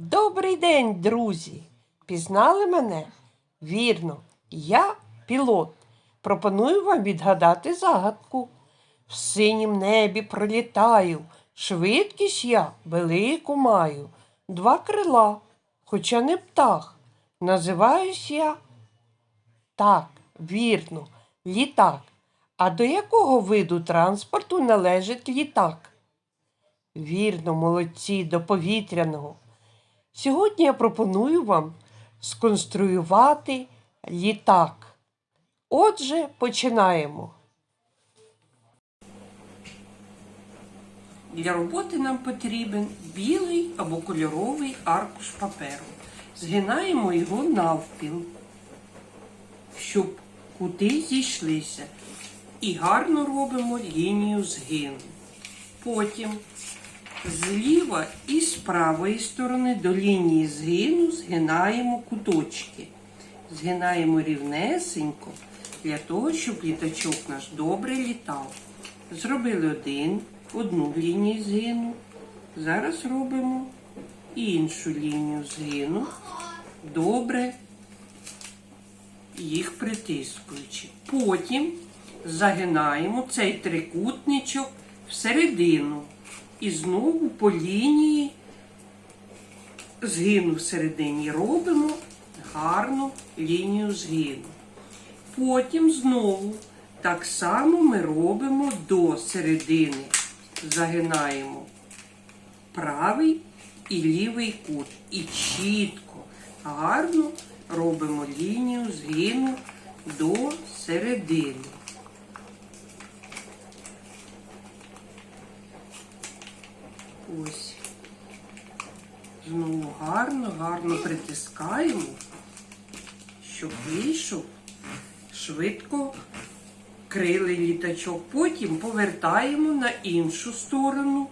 Добрий день, друзі! Пізнали мене? Вірно, я пілот. Пропоную вам відгадати загадку. В синім небі пролітаю, швидкість я велику маю, два крила, хоча не птах. Називаюсь я. Так, вірно, літак. А до якого виду транспорту належить літак? Вірно, молодці, до повітряного. Сьогодні я пропоную вам сконструювати літак. Отже, починаємо. Для роботи нам потрібен білий або кольоровий аркуш паперу. Згинаємо його навпіл, щоб кути зійшлися. І гарно робимо лінію згину. Потім Зліва і з правої сторони до лінії згину згинаємо куточки. Згинаємо рівнесенько для того, щоб літачок наш добре літав. Зробили один, одну лінію згину. Зараз робимо іншу лінію згину. Добре їх притискуючи. Потім загинаємо цей трикутничок всередину. І знову по лінії згину всередині робимо гарну лінію згину. Потім знову так само ми робимо до середини. Загинаємо правий і лівий кут. І чітко, гарно робимо лінію згину до середини. Ось. Знову гарно, гарно притискаємо, щоб вийшов швидко крилий літачок. Потім повертаємо на іншу сторону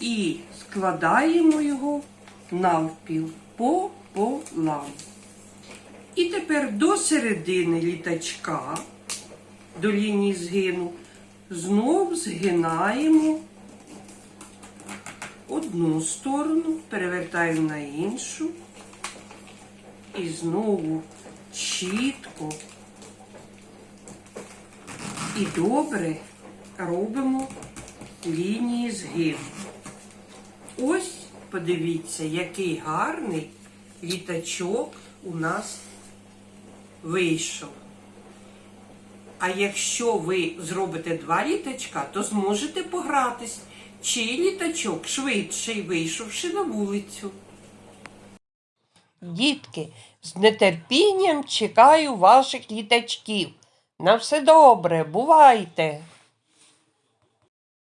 і складаємо його навпіл пополам. І тепер до середини літачка, до лінії згину, знов згинаємо одну сторону, перевертаємо на іншу. І знову чітко і добре робимо лінії згину. Ось, подивіться, який гарний літачок у нас вийшов. А якщо ви зробите два літачка, то зможете погратись, чий літачок швидший вийшовши на вулицю. Дітки, з нетерпінням чекаю ваших літачків. На все добре, бувайте!